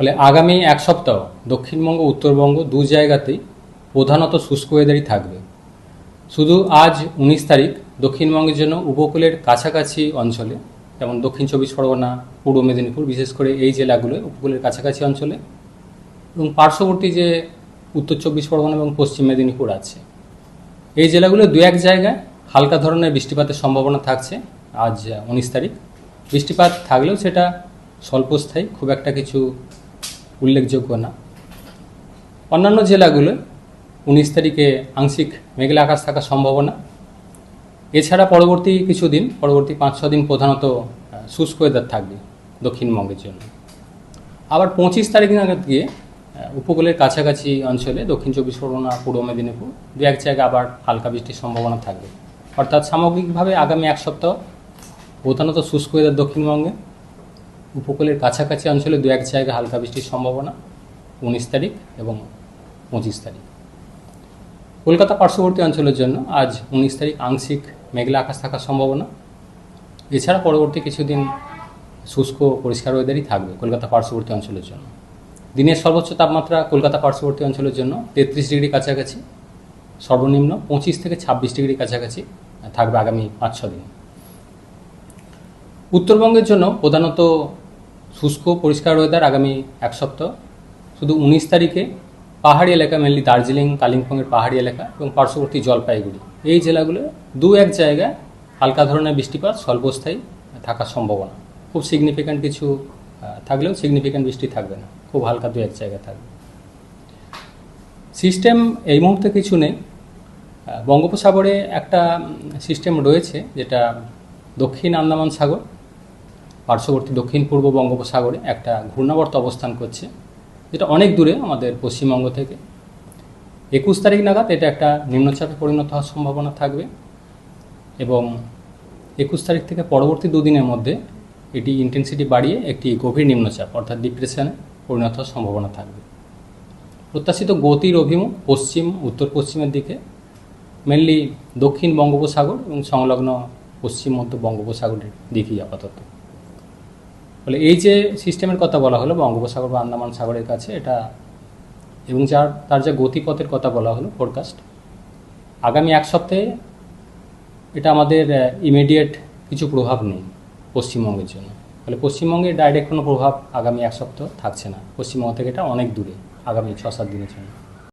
ফলে আগামী এক সপ্তাহ দক্ষিণবঙ্গ, উত্তরবঙ্গ দু জায়গাতেই প্রধানত শুষ্ক ওয়েদারই থাকবে। শুধু আজ উনিশ তারিখ দক্ষিণবঙ্গের জন্য উপকূলের কাছাকাছি অঞ্চলে, যেমন দক্ষিণ চব্বিশ পরগনা, পূর্ব মেদিনীপুর, বিশেষ করে এই জেলাগুলো উপকূলের কাছাকাছি অঞ্চলে, এবং পার্শ্ববর্তী যে উত্তর চব্বিশ পরগনা এবং পশ্চিম মেদিনীপুর আছে। এই জেলাগুলো দু এক জায়গায় হালকা ধরনের বৃষ্টিপাতের সম্ভাবনা থাকছে আজ উনিশ তারিখ। বৃষ্টিপাত থাকলেও সেটা স্বল্পস্থায়ী, খুব একটা কিছু উল্লেখযোগ্য না। অন্যান্য জেলাগুলো উনিশ তারিখে আংশিক মেঘলা আকাশ থাকার সম্ভাবনা। এছাড়া পরবর্তী কিছুদিন, পরবর্তী পাঁচ, ছ দিন প্রধানত শুষ্ক ওয়েদার থাকবে দক্ষিণবঙ্গের জন্য। আবার পঁচিশ তারিখ নাগাদ গিয়ে উপকূলের কাছাকাছি অঞ্চলে দক্ষিণ চব্বিশ পরগনা, পূর্ব মেদিনীপুর দু এক জায়গায় আবার হালকা বৃষ্টির সম্ভাবনা থাকবে। অর্থাৎ সামগ্রিকভাবে আগামী এক সপ্তাহ প্রধানত শুষ্ক ওয়েদার দক্ষিণবঙ্গে। উপকূলের কাছাকাছি অঞ্চলে দু এক জায়গায় হালকা বৃষ্টির সম্ভাবনা, উনিশ তারিখ এবং পঁচিশ তারিখ। কলকাতা পার্শ্ববর্তী অঞ্চলের জন্য আজ উনিশ তারিখ আংশিক মেঘলা আকাশ থাকার সম্ভাবনা। এছাড়া পরবর্তী কিছুদিন শুষ্ক পরিষ্কার ওয়েদারই থাকবে কলকাতা পার্শ্ববর্তী অঞ্চলের জন্য। দিনের সর্বোচ্চ তাপমাত্রা কলকাতা পার্শ্ববর্তী অঞ্চলের জন্য তেত্রিশ ডিগ্রি কাছাকাছি। সর্বনিম্ন পঁচিশ থেকে ছাব্বিশ ডিগ্রি কাছাকাছি থাকবে আগামী পাঁচ ছ দিন। উত্তরবঙ্গের জন্য প্রধানত শুষ্ক, পরিষ্কার ওয়েদার আগামী এক সপ্তাহ। শুধু উনিশ তারিখে পাহাড়ি এলাকা মেনলি দার্জিলিং, কালিম্পংয়ের পাহাড়ি এলাকা এবং পার্শ্ববর্তী জলপাইগুড়ি। এই জেলাগুলো দু এক জায়গায় হালকা ধরনের বৃষ্টিপাত স্বল্পস্থায়ী থাকার সম্ভাবনা। খুব সিগনিফিক্যান্ট কিছু থাকলেও সিগনিফিক্যান্ট বৃষ্টি থাকবে না। খুব হালকা দু এক জায়গায় থাকবে। সিস্টেম এই মুহূর্তে কিছু নেই। বঙ্গোপসাগরে একটা সিস্টেম রয়েছে যেটা দক্ষিণ আন্দামান সাগর। পার্শ্ববর্তী দক্ষিণ পূর্ব বঙ্গোপসাগরে একটা ঘূর্ণাবর্ত অবস্থান করছে, যেটা অনেক দূরে আমাদের পশ্চিমবঙ্গ থেকে। একুশ তারিখ নাগাদ এটা একটা নিম্নচাপে পরিণত হওয়ার সম্ভাবনা থাকবে এবং একুশ তারিখ থেকে পরবর্তী দুদিনের মধ্যে এটি ইন্টেন্সিটি বাড়িয়ে একটি গভীর নিম্নচাপ, অর্থাৎ ডিপ্রেশনে পরিণত হওয়ার সম্ভাবনা থাকবে। প্রত্যাশিত গতির অভিমুখ পশ্চিম, উত্তর পশ্চিমের দিকে মেনলি দক্ষিণ বঙ্গোপসাগর এবং সংলগ্ন পশ্চিম মধ্য বঙ্গোপসাগরের দিকেই আপাতত। ফলে এই যে সিস্টেমের কথা বলা হলো বঙ্গোপসাগর বা আন্দামান সাগরের কাছে, এটা এবং যার, তার যে গতিপথের কথা বলা হলো ফোরকাস্ট আগামী এক সপ্তাহে এটা আমাদের ইমিডিয়েট কিছু প্রভাব নেই পশ্চিমবঙ্গের জন্য। ফলে পশ্চিমবঙ্গে ডাইরেক্ট কোনো প্রভাব আগামী এক সপ্তাহ থাকছে না। পশ্চিমবঙ্গ থেকে এটা অনেক দূরে, আগামী ছ সাত দিনের জন্য।